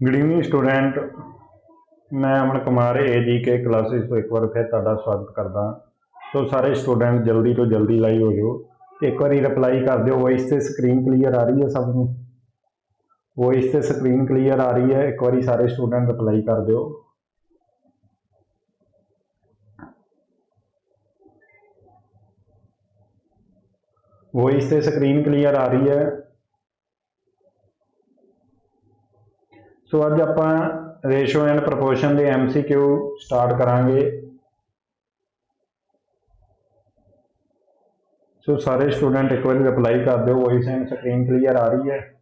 Good evening student ਮੈਂ Aman Kumar ਏਜੀਕੇ classes ਤੋਂ ਇੱਕ ਵਾਰ ਫਿਰ ਤੁਹਾਡਾ ਸਵਾਗਤ ਕਰਦਾ ਹਾਂ। ਸੋ ਸਾਰੇ ਸਟੂਡੈਂਟ ਜਲਦੀ ਤੋਂ ਜਲਦੀ ਲਾਈਵ ਹੋ ਜਾਓ ਇੱਕ ਵਾਰੀ ਰਿਪਲਾਈ ਕਰ ਦਿਓ ਵੌਇਸ ਤੇ ਸਕਰੀਨ ਕਲੀਅਰ ਆ ਰਹੀ ਹੈ ਸਭ ਨੂੰ ਵੌਇਸ ਤੇ ਸਕਰੀਨ ਕਲੀਅਰ ਆ ਰਹੀ ਹੈ ਇੱਕ ਵਾਰੀ ਸਾਰੇ ਸਟੂਡੈਂਟ ਰਿਪਲਾਈ ਕਰ ਦਿਓ ਵੌਇਸ ਤੇ ਸਕਰੀਨ ਕਲੀਅਰ ਆ ਰਹੀ ਹੈ ਸੋ ਅੱਜ ਆਪਾਂ ਰੇਸ਼ੋ ਐਂਡ ਪ੍ਰੋਪੋਰਸ਼ਨ ਦੇ ਐਮਸੀਕਿਊ ਸਟਾਰਟ ਕਰਾਂਗੇ। ਸੋ ਸਾਰੇ ਸਟੂਡੈਂਟ ਇੱਕ ਵਾਰੀ ਅਪਲਾਈ ਕਰ ਦਿਓ ਵੌਇਸ ਐਂਡ ਸਕਰੀਨ ਕਲੀਅਰ ਆ ਰਹੀ ਹੈ।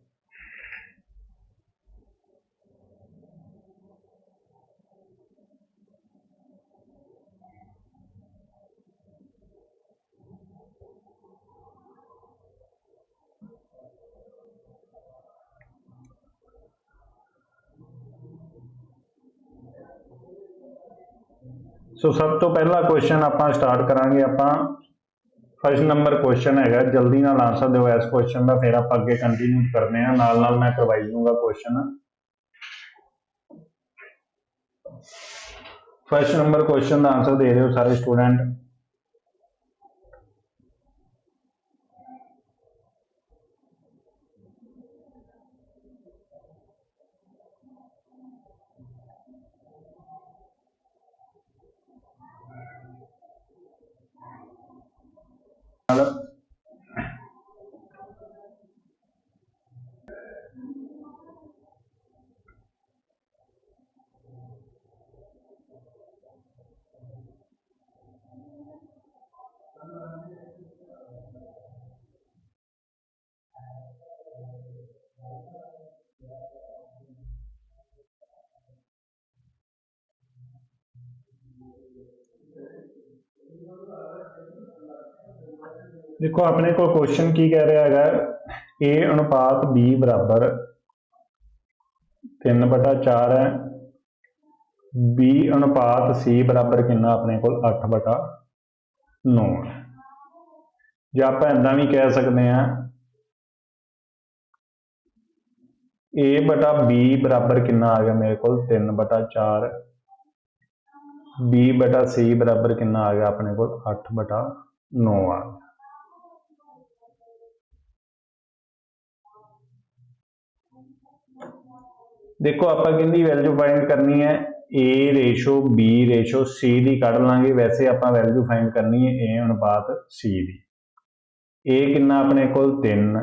ਸੋ ਸਭ ਤੋਂ ਪਹਿਲਾ ਕੁਐਸਚਨ ਆਪਾਂ ਸਟਾਰਟ ਕਰਾਂਗੇ, ਆਪਾਂ ਫਸਟ ਨੰਬਰ ਕੁਐਸਚਨ ਹੈਗਾ, ਜਲਦੀ ਨਾਲ ਆਨਸਰ ਦਿਓ ਇਸ ਕੁਐਸਚਨ ਦਾ, ਫਿਰ ਆਪਾਂ ਅੱਗੇ ਕੰਟੀਨਿਊ ਕਰਦੇ ਹਾਂ, ਨਾਲ ਨਾਲ ਮੈਂ ਕਰਵਾਈ ਦੂੰਗਾ ਕੁਐਸਚਨ ਫਸਟ ਨੰਬਰ ਕੁਐਸਚਨ ਦਾ ਆਨਸਰ ਦੇ ਦਿਓ ਸਾਰੇ ਸਟੂਡੈਂਟ Hello. ਦੇਖੋ, ਆਪਣੇ ਕੋਲ ਕੁਐਸਚਨ ਕੀ ਕਹਿ ਰਿਹਾ ਹੈਗਾ? A ਅਨੁਪਾਤ b ਬਰਾਬਰ। 3 ਬਟਾ 4 ਹੈ। B ਅਨੁਪਾਤ c ਬਰਾਬਰ ਕਿੰਨਾ? ਆਪਣੇ ਕੋਲ 8 ਬਟਾ 9 ਹੈ। ਜਾਂ ਆਪਾਂ ਇਦਾਂ ਵੀ ਕਹਿ ਸਕਦੇ ਹਾਂ, a ਬਟਾ b ਬਰਾਬਰ ਕਿੰਨਾ ਆ ਗਿਆ ਮੇਰੇ ਕੋਲ? 3 ਬਟਾ 4 b ਬਟਾ c ਬਰਾਬਰ ਕਿੰਨਾ ਆ ਗਿਆ? ਆਪਣੇ ਕੋਲ 8 ਬਟਾ 9 ਆ। ਦੇਖੋ, ਆਪਾਂ ਕਿੰਦੀ ਵੈਲਿਊ ਫਾਈਂਡ ਕਰਨੀ ਹੈ? A ratio b ratio c ਦੀ ਕੱਢ ਲਾਂਗੇ। ਵੈਸੇ ਆਪਾਂ ਵੈਲਿਊ ਫਾਈਂਡ ਕਰਨੀ ਹੈ a ਅਨੁਪਾਤ c ਦੀ। A ਕਿੰਨਾ ਆਪਣੇ ਕੋਲ? 3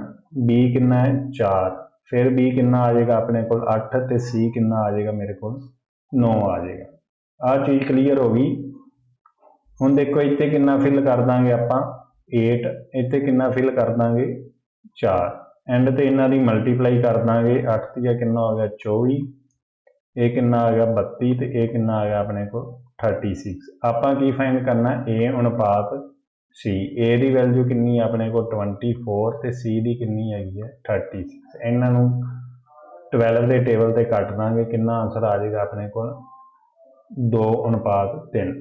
b ਕਿੰਨਾ ਹੈ? 4 ਫਿਰ b ਕਿੰਨਾ ਆ ਜਾਏਗਾ ਆਪਣੇ ਕੋਲ? 8 ਤੇ c ਕਿੰਨਾ ਆ ਜਾਏਗਾ ਮੇਰੇ ਕੋਲ? 9 ਆ ਜਾਏਗਾ। ਆਹ ਚੀਜ਼ ਕਲੀਅਰ ਹੋ ਗਈ। ਹੁਣ ਦੇਖੋ, ਇੱਥੇ ਕਿੰਨਾ ਫਿਲ ਕਰ ਦਾਂਗੇ ਆਪਾਂ? 8 ਇੱਥੇ ਕਿੰਨਾ ਫਿਲ ਕਰ ਦਾਂਗੇ? 4 ਐਂਡ ਤੇ ਇਹਨਾਂ ਦੀ ਮਲਟੀਪਲਾਈ ਕਰ ਦਾਂਗੇ 8 ਤੀਆ ਕਿੰਨਾ ਹੋ ਗਿਆ? 24 ਇਹ ਕਿੰਨਾ ਆ ਗਿਆ? 32 ਤੇ ਇਹ ਕਿੰਨਾ ਆ ਗਿਆ ਆਪਣੇ ਕੋਲ? 36 ਆਪਾਂ ਕੀ ਫਾਈਂਡ ਕਰਨਾ? A ਅਨੁਪਾਤ c a ਦੀ ਵੈਲਿਊ ਕਿੰਨੀ ਆਪਣੇ ਕੋਲ? 24 ਤੇ c ਦੀ ਕਿੰਨੀ ਹੈਗੀ ਹੈ 36 ਇਹਨਾਂ ਨੂੰ 12 ਦੇ ਟੇਬਲ ਤੇ ਕੱਟ ਦਾਂਗੇ। ਕਿੰਨਾ ਆਨਸਰ ਆ ਜਾਏਗਾ ਆਪਣੇ ਕੋਲ? 2 ਅਨੁਪਾਤ 3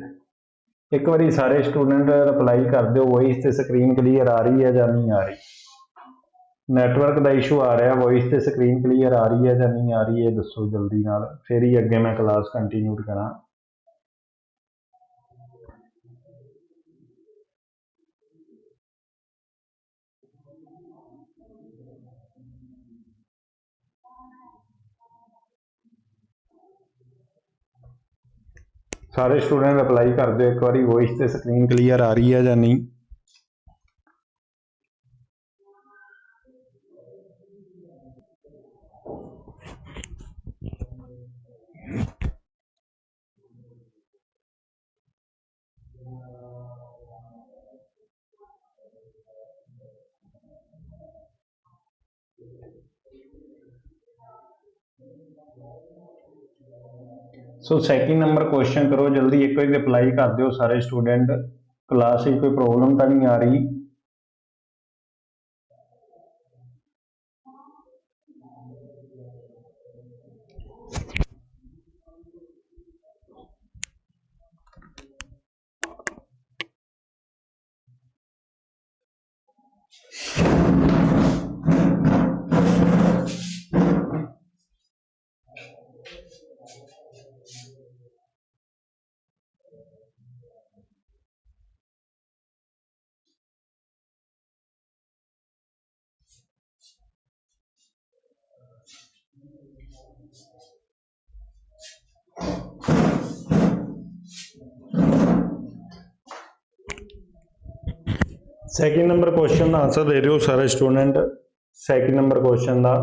ਇੱਕ ਵਾਰੀ ਸਾਰੇ ਸਟੂਡੈਂਟ ਰਿਪਲਾਈ ਕਰ ਦਿਓ। ਵੌਇਸ ਤੇ ਸਕਰੀਨ ਕਲੀਅਰ ਆ ਰਹੀ ਹੈ ਜਾਂ ਨਹੀਂ ਆ ਰਹੀ? ਨੈਟਵਰਕ ਦਾ ਇਸ਼ੂ ਆ ਰਿਹਾ ਵੌਇਸ ਤੇ ਸਕਰੀਨ ਕਲੀਅਰ ਆ ਰਹੀ ਹੈ ਜਾਂ ਨਹੀਂ ਆ ਰਹੀ ਹੈ ਦੱਸੋ ਜਲਦੀ ਨਾਲ। ਫਿਰ ਹੀ ਅੱਗੇ ਮੈਂ ਕਲਾਸ ਕੰਟੀਨਿਊ ਕਰਾਂ। ਸਾਰੇ ਸਟੂਡੈਂਟ ਅਪਲਾਈ ਕਰ ਦਿਓ ਇੱਕ ਵਾਰੀ ਵੌਇਸ ਤੇ ਸਕਰੀਨ ਕਲੀਅਰ ਆ ਰਹੀ ਹੈ ਜਾਂ ਨਹੀਂ? ਸੋ ਸੈਕਿੰਡ ਨੰਬਰ ਕੁਐਸਚਨ ਕਰੋ, ਜਲਦੀ ਇੱਕ ਵਾਰੀ ਰਿਪਲਾਈ ਕਰ ਦਿਓ ਸਾਰੇ ਸਟੂਡੈਂਟ ਕਲਾਸ ਵਿੱਚ ਕੋਈ ਪ੍ਰੋਬਲਮ ਤਾਂ ਨਹੀਂ ਆ ਰਹੀ? ਸੈਕਿੰਡ ਨੰਬਰ ਕੁਐਸਚਨ ਦਾ ਆਨਸਰ ਦੇ ਰਹੇ ਹੋ ਸਾਰੇ ਸਟੂਡੈਂਟ ਸੈਕਿੰਡ ਨੰਬਰ ਕੁਐਸਚਨ ਦਾ।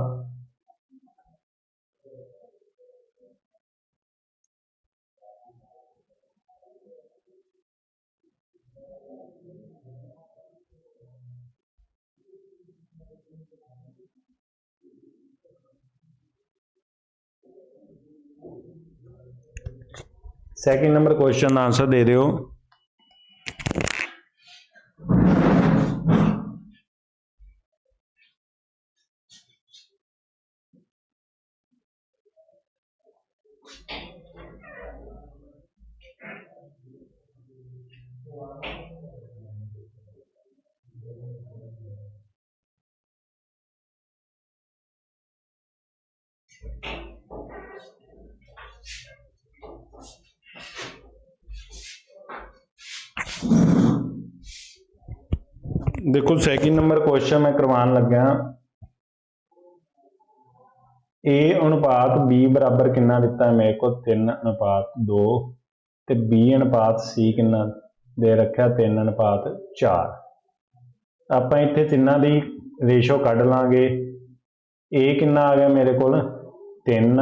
ਸੈਕਿੰਡ ਨੰਬਰ ਕੁਐਸਚਨ ਦਾ ਆਨਸਰ ਦੇ ਦਿਓ। ਦੇਖੋ ਸੈਕਿੰਡ ਨੰਬਰ ਕੁਐਸਚਨ ਮੈਂ ਕਰਵਾਉਣ ਲੱਗਾ a ਅਨੁਪਾਤ b ਬਰਾਬਰ ਕਿੰਨਾ ਦਿੱਤਾ ਮੇਰੇ ਕੋਲ 3 ਅਨੁਪਾਤ 2 ਤੇ b ਅਨੁਪਾਤ c ਕਿੰਨਾ ਦੇ ਰੱਖਿਆ? 3 ਅਨੁਪਾਤ 4 ਆਪਾਂ ਇੱਥੇ ਤਿੰਨਾਂ ਦੀ ਰੇਸ਼ੋ ਕੱਢ ਲਾਂਗੇ। A ਕਿੰਨਾ ਆ ਗਿਆ ਮੇਰੇ ਕੋਲ? 3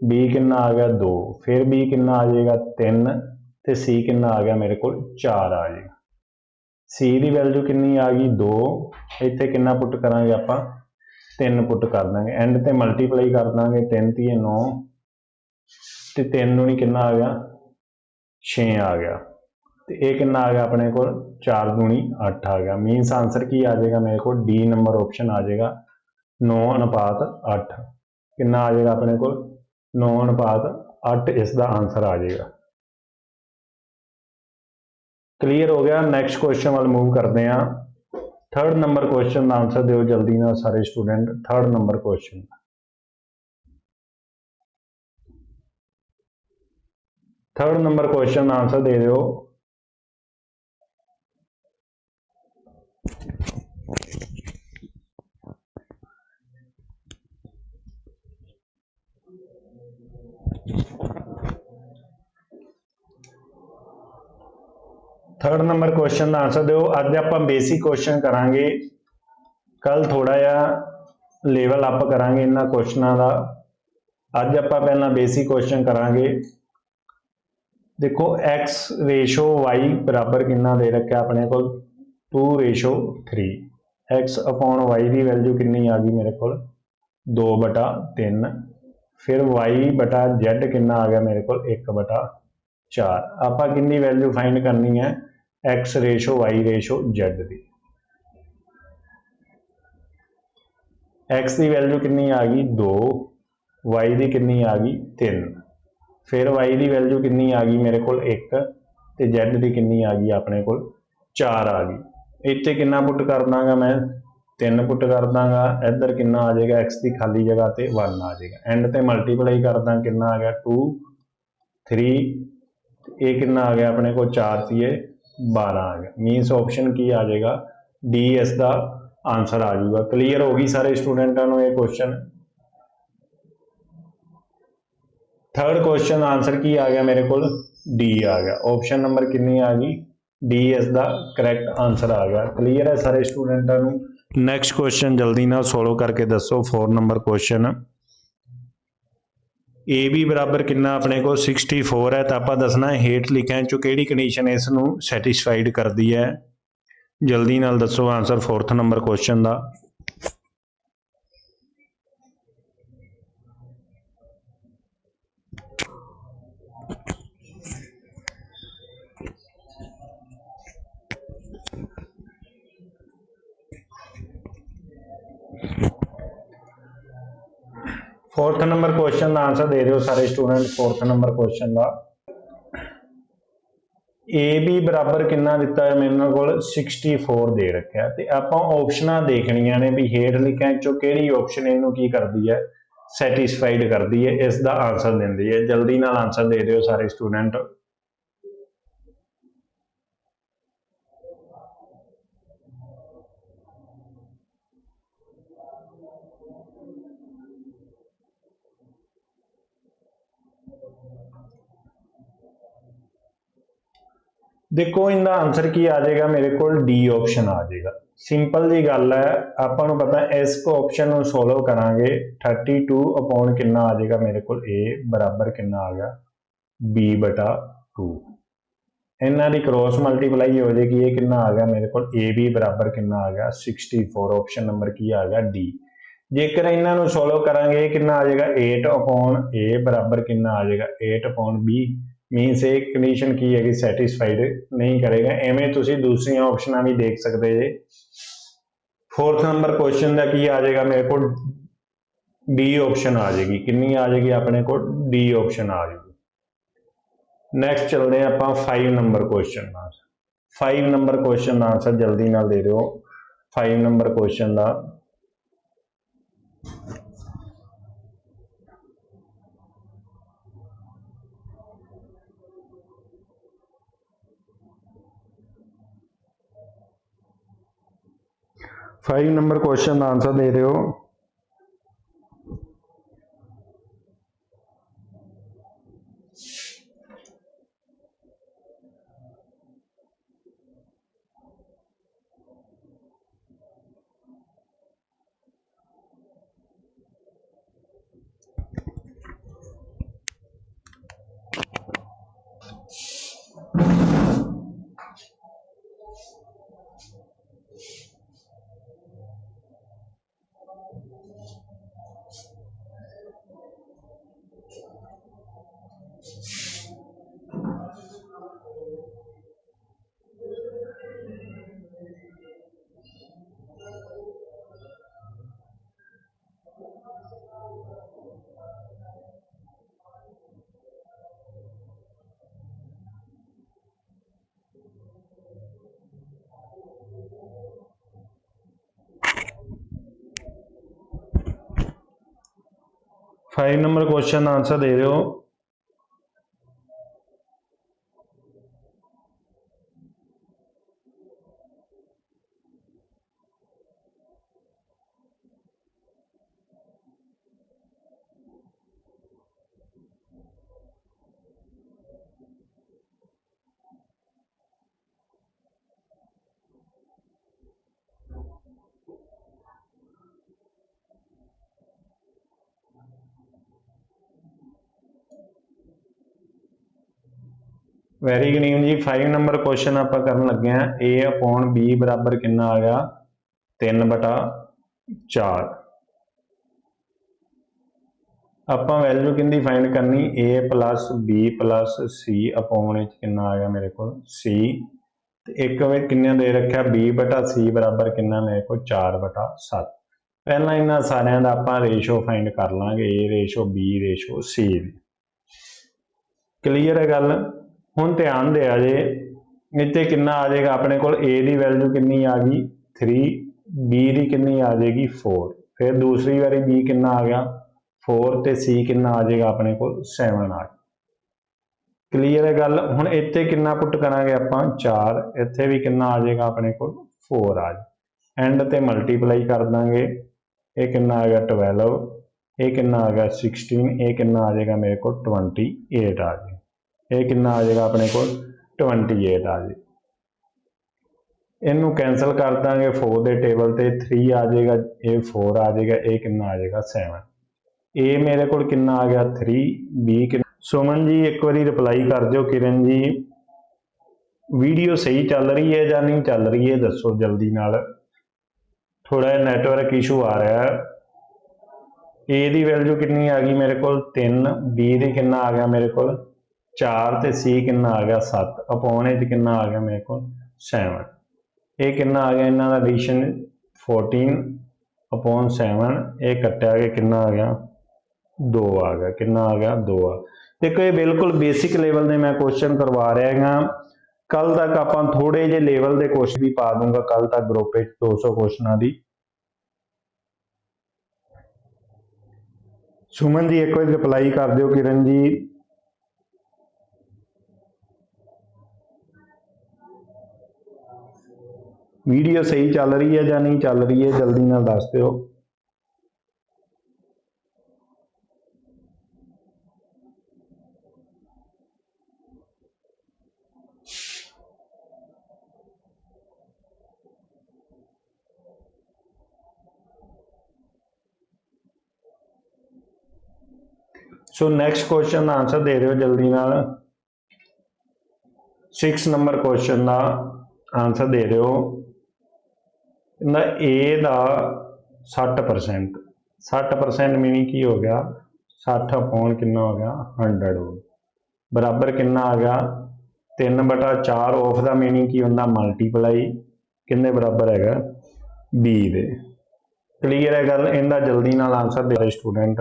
b ਕਿੰਨਾ ਆ ਗਿਆ? 2 ਫਿਰ b ਕਿੰਨਾ ਆ ਜਾਏਗਾ? 3 ਤੇ c ਕਿੰਨਾ ਆ ਗਿਆ ਮੇਰੇ ਕੋਲ? 4 ਆ ਜਾਏਗਾ। C ਦੀ ਵੈਲਿਊ ਕਿੰਨੀ ਆ ਗਈ? 2 ਇੱਥੇ ਕਿੰਨਾ ਪੁੱਟ ਕਰਾਂਗੇ ਆਪਾਂ? 3 ਪੁੱਟ ਕਰ ਦਾਂਗੇ। ਐਂਡ ਤੇ ਮਲਟੀਪਲਾਈ ਕਰ ਦਾਂਗੇ। 3 ਤੀਏ 9 ਤੇ 3 ਨੂੰ ਨਹੀਂ ਕਿੰਨਾ ਆ ਗਿਆ? 6 ਆ ਗਿਆ। ਤੇ ਇਹ ਕਿੰਨਾ ਆ ਗਿਆ ਆਪਣੇ ਕੋਲ? 4 ਦੂਣੀ 8 ਆ ਗਿਆ। ਮੀਨਸ ਆਨਸਰ ਕੀ ਆ ਜਾਏਗਾ ਮੇਰੇ ਕੋਲ? ਡੀ ਨੰਬਰ ਆਪਸ਼ਨ ਆ ਜਾਏਗਾ। 9 ਅਨੁਪਾਤ 8 ਕਿੰਨਾ ਆ ਜਾਏਗਾ ਆਪਣੇ ਕੋਲ? 9 ਅਨੁਪਾਤ 8 ਇਸ ਦਾ ਆਨਸਰ ਆ ਜਾਏਗਾ। ਕਲੀਅਰ ਹੋ ਗਿਆ ਨੈਕਸਟ ਕੁਐਸਚਨ ਵੱਲ ਮੂਵ ਕਰਦੇ ਹਾਂ। ਥਰਡ ਨੰਬਰ ਕੁਐਸਚਨ ਦਾ ਆਨਸਰ ਦਿਓ ਜਲਦੀ ਨਾਲ ਸਾਰੇ student third number question third number question ਦਾ ਆਨਸਰ ਦੇ ਦਿਓ। ਥਰਡ ਨੰਬਰ ਕੁਐਸਚਨ ਦਾ ਆਨਸਰ ਦਿਓ। ਅੱਜ ਆਪਾਂ ਬੇਸਿਕ ਕੁਐਸਚਨ ਕਰਾਂਗੇ। ਕੱਲ ਥੋੜਾ ਜਿਹਾ ਲੈਵਲ ਅਪ ਕਰਾਂਗੇ ਇਹਨਾਂ ਕੁਐਸਚਨਾਂ ਦਾ। ਅੱਜ ਆਪਾਂ ਪਹਿਲਾਂ ਬੇਸਿਕ ਕੁਐਸਚਨ ਕਰਾਂਗੇ। ਦੇਖੋ, x ਰੇਸ਼ੋ y ਬਰਾਬਰ ਕਿੰਨਾ ਦੇ ਰੱਖਿਆ ਆਪਣੇ ਕੋਲ? 2 ਰੇਸ਼ੋ 3 x ਅਪੋਨ y ਦੀ ਵੈਲਿਊ ਕਿੰਨੀ ਆ ਗਈ ਮੇਰੇ ਕੋਲ? 2 ਬਟਾ 3 ਫਿਰ y ਬਟਾ z ਕਿੰਨਾ ਆ ਗਿਆ ਮੇਰੇ ਕੋਲ? 1 ਬਟਾ 4 ਆਪਾਂ ਕਿੰਨੀ ਵੈਲਿਊ ਫਾਈਂਡ ਕਰਨੀ ਹੈ? X ratio y ratio z ਦੀ। X ਦੀ ਵੈਲਿਊ ਕਿੰਨੀ ਆ ਗਈ? 2 y ਦੀ ਕਿੰਨੀ ਆ ਗਈ? 3 ਫਿਰ y ਦੀ ਵੈਲਿਊ ਕਿੰਨੀ ਆ ਗਈ ਮੇਰੇ ਕੋਲ? 1 ਤੇ z ਦੀ ਕਿੰਨੀ ਆ ਗਈ ਆਪਣੇ ਕੋਲ? 4 ਆ ਗਈ। ਇੱਥੇ ਕਿੰਨਾ ਪੁੱਟ ਕਰ ਦਾਂਗਾ ਮੈਂ? 3 ਪੁੱਟ ਕਰ ਦਾਂਗਾ। ਇੱਧਰ ਕਿੰਨਾ ਆ ਜਾਏਗਾ? X ਦੀ ਖਾਲੀ ਜਗ੍ਹਾ ਤੇ 1 ਆ ਜਾਏਗਾ। ਐਂਡ ਤੇ ਮਲਟੀਪਲਾਈ ਕਰਦਾ ਕਿੰਨਾ ਆ ਗਿਆ? 2 3 ਇਹ ਕਿੰਨਾ ਆ ਗਿਆ ਆਪਣੇ ਕੋਲ? 4 ਇਹ। 12 ਆ ਗਿਆ। ਮੀਨਸ ਆਪਸ਼ਨ ਕੀ ਆ ਜਾਏਗਾ? ਡੀ ਇਸ ਦਾ ਆਨਸਰ ਆ ਜਾਊਗਾ। ਕਲੀਅਰ ਹੋ ਗਈ ਸਾਰੇ ਸਟੂਡੈਂਟਾਂ ਨੂੰ ਇਹ ਕੁਐਸਚਨ ਥਰਡ ਕੁਐਸਚਨ ਆਨਸਰ ਕੀ ਆ ਗਿਆ ਮੇਰੇ ਕੋਲ? ਡੀ ਆ ਗਿਆ। ਆਪਸ਼ਨ ਨੰਬਰ ਕਿੰਨੀ ਆ ਗਈ? ਡੀ ਇਸ ਦਾ ਕਰੈਕਟ ਆਨਸਰ ਆ ਗਿਆ। ਕਲੀਅਰ ਹੈ ਸਾਰੇ ਸਟੂਡੈਂਟਾਂ ਨੂੰ? ਨੈਕਸਟ ਕੁਐਸਚਨ ਜਲਦੀ ਨਾਲ ਸੋਲਵ ਕਰਕੇ ਦੱਸੋ। 4 ਨੰਬਰ ਕੁਐਸਚਨ AB ਬਰਾਬਰ ਕਿੰਨਾ ਆਪਣੇ ਕੋਲ? 64 ਹੈ, ਤਾਂ ਆਪਾਂ ਦੱਸਣਾ ਹੈ, ਹੇਠ ਲਿਖਿਆ ਚੋਂ ਕਿਹੜੀ ਕੰਡੀਸ਼ਨ ਇਸ ਨੂੰ ਸੈਟੀਸਫਾਈਡ ਕਰਦੀ ਹੈ? ਜਲਦੀ ਨਾਲ ਦੱਸੋ ਆਨਸਰ 4th ਨੰਬਰ ਕੁਐਸਚਨ ਦਾ ਫੋਰਥ ਨੰਬਰ ਕੁਐਸਚਨ ਦਾ ਆਨਸਰ ਦੇ ਦਿਓ ਸਾਰੇ ਸਟੂਡੈਂਟ ਫੋਰਥ ਨੰਬਰ ਕੁਐਸਚਨ ਦਾ। AB ਬਰਾਬਰ ਕਿੰਨਾ ਦਿੱਤਾ ਹੈ ਮੇਰੇ ਕੋਲ? 64 ਦੇ ਰੱਖਿਆ। ਤੇ ਆਪਾਂ ਆਪਸ਼ਨਾਂ ਦੇਖਣੀਆਂ ਨੇ ਵੀ ਹੇਠ ਲਿਖਿਆ ਚੋਂ ਕਿਹੜੀ ਆਪਸ਼ਨ ਇਹਨੂੰ ਕੀ ਕਰਦੀ ਹੈ? ਸੈਟੀਸਫਾਈਡ ਕਰਦੀ ਹੈ, ਇਸ ਦਾ ਆਨਸਰ ਦਿੰਦੀ ਹੈ। ਜਲਦੀ ਨਾਲ ਆਨਸਰ ਦੇ ਦਿਓ ਸਾਰੇ ਸਟੂਡੈਂਟ ਦੇਖੋ, ਇਹਦਾ ਆਨਸਰ ਕੀ ਆ ਜਾਏਗਾ? ਮੇਰੇ ਕੋਲ ਡੀ ਆਪਸ਼ਨ ਆ ਜਾਏਗਾ। ਸਿੰਪਲ ਜੀ ਗੱਲ ਹੈ, ਆਪਾਂ ਨੂੰ ਪਤਾ ਇਸ ਕੋ ਆਪਸ਼ਨ ਨੂੰ ਸੋਲਵ ਕਰਾਂਗੇ। 32 ਅਪੋਨ ਕਿੰਨਾ ਆ ਜਾਏਗਾ? ਮੇਰੇ ਕੋਲ a ਬਰਾਬਰ ਕਿੰਨਾ ਆ ਗਿਆ? B ਬਟਾ 2 ਇਹਨਾਂ ਦੀ ਕ੍ਰੋਸ ਮਲਟੀਪਲਾਈ ਹੋ ਜਾਏਗੀ, ਇਹ ਕਿੰਨਾ ਆ ਗਿਆ? ਮੇਰੇ ਕੋਲ ab ਬਰਾਬਰ ਕਿੰਨਾ ਆ ਗਿਆ? 64 ਆਪਸ਼ਨ ਨੰਬਰ ਕੀ ਆ ਗਿਆ? D ਜੇਕਰ ਇਹਨਾਂ ਨੂੰ ਸੋਲਵ ਕਰਾਂਗੇ, ਇਹ ਕਿੰਨਾ ਆ ਜਾਏਗਾ? 8 ਅਪੋਨ a ਬਰਾਬਰ ਕਿੰਨਾ ਆ ਜਾਏਗਾ? 8 ਅਪੋਨ b ਮੀਨਸ ਇਹ ਕੰਡੀਸ਼ਨ ਕੀ ਹੈਗੀ? ਸੈਟੀਸਫਾਈਡ ਨਹੀਂ ਕਰੇਗਾ। ਐਵੇਂ ਤੁਸੀਂ ਦੂਸਰੀਆਂ ਆਪਸ਼ਨਾਂ ਵੀ ਦੇਖ ਸਕਦੇ ਜੇ। ਫੋਰਥ ਨੰਬਰ ਕੁਐਸਚਨ ਦਾ ਕੀ ਆ ਜਾਏਗਾ? ਮੇਰੇ ਕੋਲ ਡੀ ਆਪਸ਼ਨ ਆ ਜਾਏਗੀ। ਕਿੰਨੀ ਆ ਜਾਏਗੀ? ਆਪਣੇ ਕੋਲ ਡੀ ਆਪਸ਼ਨ ਆ ਜਾਏਗੀ ਨੈਕਸਟ ਚੱਲਦੇ ਹਾਂ ਆਪਾਂ 5 ਨੰਬਰ ਕੁਐਸਚਨ ਨਾਲ 5 ਨੰਬਰ ਕੁਐਸਚਨ ਦਾ ਆਨਸਰ ਜਲਦੀ ਨਾਲ ਦੇ ਦਿਓ। 5 ਨੰਬਰ ਕੁਐਸਚਨ ਦਾ। ਫਾਈਵ ਨੰਬਰ ਕੁਐਸਚਨ ਦਾ ਆਨਸਰ ਦੇ ਦਿਓ। ਫਾਈਵ ਨੰਬਰ ਕੁਐਸਚਨ ਦਾ ਆਨਸਰ ਦੇ ਹੋ ਵੈਰੀ ਗੁੱਡ ਜੀ। 5 ਨੰਬਰ ਕੁਐਸਚਨ ਆਪਾਂ ਕਰਨ ਲੱਗੇ ਆ a ਅਪੋਨ b ਬਰਾਬਰ ਕਿੰਨਾ ਆ ਗਿਆ? 3 ਬਟਾ 4 ਆਪਾਂ ਵੈਲਿਊ ਕਿੰਦੀ ਫਾਈਂਡ ਕਰਨੀ? A b c ਅਪੋਨ ਵਿੱਚ ਕਿੰਨਾ ਆ ਗਿਆ ਮੇਰੇ ਕੋਲ? C ਤੇ ਇੱਕ ਵੇ ਕਿੰਨੇ ਦੇ ਰੱਖਿਆ? B ਬਟਾ c ਬਰਾਬਰ ਕਿੰਨਾ ਮੇਰੇ ਕੋਲ? 4 ਬਟਾ 7 ਪਹਿਲਾਂ ਇਹਨਾਂ ਸਾਰਿਆਂ ਦਾ ਆਪਾਂ ਰੇਸ਼ੋ ਫਾਈਂਡ ਕਰ ਲਾਂਗੇ। A ratio b ratio c ਦੀ ਕਲੀਅਰ ਹੈ ਗੱਲ? ਹੁਣ ਧਿਆਨ ਦਿਆ ਜੇ, ਇੱਥੇ ਕਿੰਨਾ ਆ ਜਾਏਗਾ? ਆਪਣੇ ਕੋਲ a ਦੀ ਵੈਲਿਊ ਕਿੰਨੀ ਆ ਗਈ? 3 b ਦੀ ਕਿੰਨੀ ਆ ਜਾਏਗੀ? 4 ਫਿਰ ਦੂਸਰੀ ਵਾਰੀ b ਕਿੰਨਾ ਆ ਗਿਆ? 4 ਤੇ c ਕਿੰਨਾ ਆ ਜਾਏਗਾ ਆਪਣੇ ਕੋਲ? 7 ਆ ਗਿਆ। ਕਲੀਅਰ ਹੈ ਗੱਲ? ਹੁਣ ਇੱਥੇ ਕਿੰਨਾ ਪੁੱਟ ਕਰਾਂਗੇ ਆਪਾਂ? 4 ਇੱਥੇ ਵੀ ਕਿੰਨਾ ਆ ਜਾਏਗਾ ਆਪਣੇ ਕੋਲ? 4 ਆ ਜਾਏ। ਐਂਡ ਤੇ ਮਲਟੀਪਲਾਈ ਕਰ ਦਾਂਗੇ। ਇਹ ਕਿੰਨਾ ਆ ਗਿਆ? 12 ਇਹ ਕਿੰਨਾ ਆ ਗਿਆ? 16 ਇਹ ਕਿੰਨਾ ਆ ਜਾਏਗਾ? ਮੇਰੇ ਕੋਲ 28 ਆ ਜਾਏ ਇਹ ਕਿੰਨਾ ਆ ਜਾਏਗਾ ਆਪਣੇ ਕੋਲ? 28 ਆ ਜਾਏ। ਇਹਨੂੰ ਕੈਨਸਲ ਕਰ ਦਾਂਗੇ 4 ਦੇ ਟੇਬਲ ਤੇ 3 ਆ ਜਾਏਗਾ, ਇਹ 4 ਆ ਜਾਏਗਾ, ਇਹ ਕਿੰਨਾ ਆ ਜਾਏਗਾ? 7 ਇਹ ਮੇਰੇ ਕੋਲ ਕਿੰਨਾ ਆ ਗਿਆ? 3 b ਕਿੰਨਾ? ਸੁਮਨ ਜੀ, ਇੱਕ ਵਾਰੀ ਰਿਪਲਾਈ ਕਰ ਦਿਓ, ਕਿਰਨ ਜੀ। ਵੀਡੀਓ ਸਹੀ ਚੱਲ ਰਹੀ ਹੈ ਜਾਂ ਨਹੀਂ ਚੱਲ ਰਹੀ ਹੈ, ਦੱਸੋ ਜਲਦੀ ਨਾਲ। ਥੋੜਾ ਜਿਹਾ ਨੈਟਵਰਕ ਇਸ਼ੂ ਆ ਰਿਹਾ ਹੈ। A ਦੀ ਵੈਲਿਊ ਕਿੰਨੀ ਆ ਗਈ ਮੇਰੇ ਕੋਲ? 3 b ਦੇ ਕਿੰਨਾ ਆ ਗਿਆ ਮੇਰੇ ਕੋਲ? 4 ਤੇ c ਕਿੰਨਾ ਆ ਗਿਆ? 7 ਅਪੋਨ ਇਹ ਕਿੰਨਾ ਆ ਗਿਆ ਮੇਰੇ ਕੋਲ? 7 ਇਹ ਕਿੰਨਾ ਆ ਗਿਆ? ਇਹਨਾਂ ਦਾ ਐਡੀਸ਼ਨ 14 ਅਪੋਨ 7 ਇਹ ਕੱਟਿਆ ਗਿਆ ਕਿੰਨਾ ਆ ਗਿਆ? 2 ਆ ਗਿਆ। ਕਿੰਨਾ ਆ ਗਿਆ? 2 ਆ। ਦੇਖੋ, ਇਹ ਬਿਲਕੁਲ ਬੇਸਿਕ ਲੈਵਲ ਦੇ ਮੈਂ ਕੁਐਸਚਨ ਕਰਵਾ ਰਿਹਾ ਹਾਂ ਕੱਲ ਤੱਕ ਆਪਾਂ ਥੋੜੇ ਜਿਹੇ ਲੈਵਲ ਦੇ ਕੁਐਸਚਨ ਵੀ ਪਾ ਦੂੰਗਾ। ਕੱਲ ਤੱਕ ਗਰੁੱਪ ਵਿੱਚ 200 ਕੁਐਸਚਨਾਂ ਦੀ। ਸੁਮਨ ਜੀ, ਇੱਕ ਵਾਰ ਰਿਪਲਾਈ ਕਰ ਦਿਓ ਕਿਰਨ ਜੀ। ਵੀਡੀਓ ਸਹੀ ਚੱਲ ਰਹੀ ਹੈ ਜਾਂ ਨਹੀਂ ਚੱਲ ਰਹੀ ਹੈ, ਜਲਦੀ ਨਾਲ ਦੱਸ ਦਿਓ। ਸੋ ਨੈਕਸਟ ਕੁਐਸਚਨ ਦਾ ਆਨਸਰ ਦੇ ਦਿਓ ਜਲਦੀ ਨਾਲ। 6 ਨੰਬਰ ਕੁਐਸਚਨ ਦਾ ਆਨਸਰ ਦੇ ਦਿਓ। ਕਹਿੰਦਾ A ਦਾ 60% 60% ਮੀਨਿੰਗ ਕੀ ਹੋ ਗਿਆ? 60 ਅਪੋਨ ਕਿੰਨਾ ਹੋ ਗਿਆ? 100 ਹੋ ਬਰਾਬਰ ਕਿੰਨਾ ਆ ਗਿਆ? 3 ਬਟਾ 4 ਆਫ ਦਾ ਮੀਨਿੰਗ ਕੀ ਹੁੰਦਾ? ਮਲਟੀਪਲਾਈ ਕਿੰਨੇ ਬਰਾਬਰ ਹੈਗਾ? B ਦੇ। ਕਲੀਅਰ ਹੈ ਗੱਲ? ਇਹਦਾ ਜਲਦੀ ਨਾਲ ਆਨਸਰ ਦੇ ਸਟੂਡੈਂਟ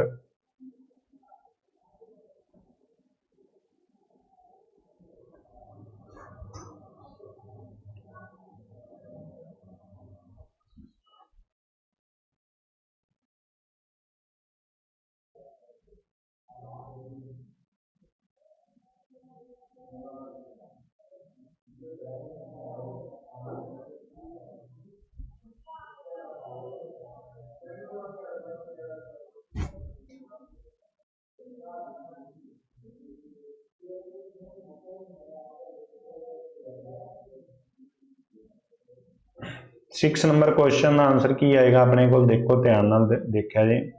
ਸਿਕਸ ਨੰਬਰ ਕੁਐਸਚਨ ਦਾ ਆਨਸਰ ਕੀ ਆਏਗਾ? ਆਪਣੇ ਕੋਲ ਦੇਖੋ ਧਿਆਨ ਨਾਲ ਦੇ- ਦੇਖਿਆ ਜੇ।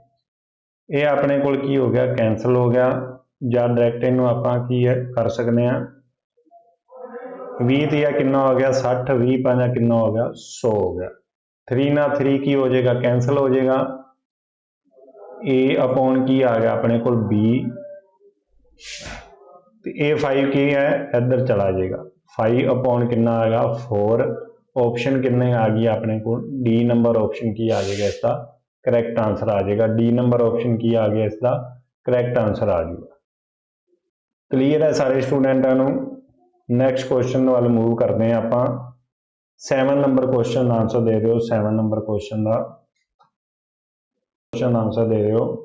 ਇਹ ਆਪਣੇ ਕੋਲ ਕੀ ਹੋ ਗਿਆ? ਕੈਨਸਲ ਹੋ ਗਿਆ। ਜਾਂ ਡਾਇਰੈਕਟ ਇਹਨੂੰ ਆਪਾਂ ਕੀ ਹੈ, ਕਰ ਸਕਦੇ ਆ 20 ਤੇ ਆ ਕਿੰਨਾ ਹੋ ਗਿਆ 60 20 ਪੰਜਾ ਕਿੰਨਾ ਹੋ ਗਿਆ 100 ਹੋ ਗਿਆ। 3 ਨਾਲ 3 ਕੀ ਹੋ ਜਾਏਗਾ ਕੈਨਸਲ ਹੋ ਜਾਏਗਾ। A ਅਪੋਨ ਕੀ ਆ ਗਿਆ ਆਪਣੇ ਕੋਲ, b ਤੇ ਇਹ 5 ਕੀ ਹੈ, ਇੱਧਰ ਚਲਾ ਜਾਏਗਾ। 5 ਅਪੋਨ ਕਿੰਨਾ ਆਏਗਾ 4 ਆਪਸ਼ਨ ਕਿੰਨੇ ਆ ਗਈ ਆਪਣੇ ਕੋਲ ਡੀ ਨੰਬਰ ਆਪਸ਼ਨ ਕੀ ਆ ਜਾਏਗਾ ਇਸ ਦਾ ਕਰੈਕਟ ਆਨਸਰ ਆ ਜਾਏਗਾ। ਡੀ ਨੰਬਰ ਆਪਸ਼ਨ ਕੀ ਆ ਗਿਆ ਇਸ ਦਾ ਕਰੈਕਟ ਆਨਸਰ ਆ ਜਾਊਗਾ। ਕਲੀਅਰ ਹੈ ਸਾਰੇ ਸਟੂਡੈਂਟਾਂ ਨੂੰ। ਨੈਕਸਟ ਕੁਐਸਚਨ ਵੱਲ ਮੂਵ ਕਰਦੇ ਹਾਂ ਆਪਾਂ। 7 ਨੰਬਰ ਕੁਐਸਚਨ ਦਾ ਆਨਸਰ ਦੇ ਦਿਓ। 7 ਨੰਬਰ ਕੁਐਸਚਨ ਦਾ। ਕੁਐਸਚਨ ਆਨਸਰ ਦੇ ਦਿਓ।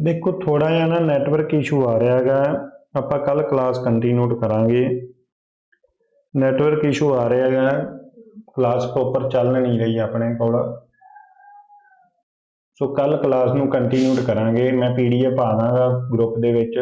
ਦੇਖੋ ਥੋੜਾ ਜਿਹਾ ਨਾ ਨੈਟਵਰਕ ਇਸ਼ੂ ਆ ਰਿਹਾ ਹੈਗਾ। ਆਪਾਂ ਕੱਲ ਕਲਾਸ ਕੰਟੀਨਿਊ ਕਰਾਂਗੇ। ਨੈਟਵਰਕ ਇਸ਼ੂ ਆ ਰਿਹਾ ਹੈਗਾ। ਕਲਾਸ ਪ੍ਰੋਪਰ ਚੱਲ ਨਹੀਂ ਰਹੀ ਆਪਣੇ ਕੋਲ। ਸੋ ਕੱਲ ਕਲਾਸ ਨੂੰ ਕੰਟੀਨਿਊ ਕਰਾਂਗੇ। ਮੈਂ ਪੀਡੀਐਫ ਪਾ ਦਾਂਗਾ ਗਰੁੱਪ ਦੇ ਵਿੱਚ।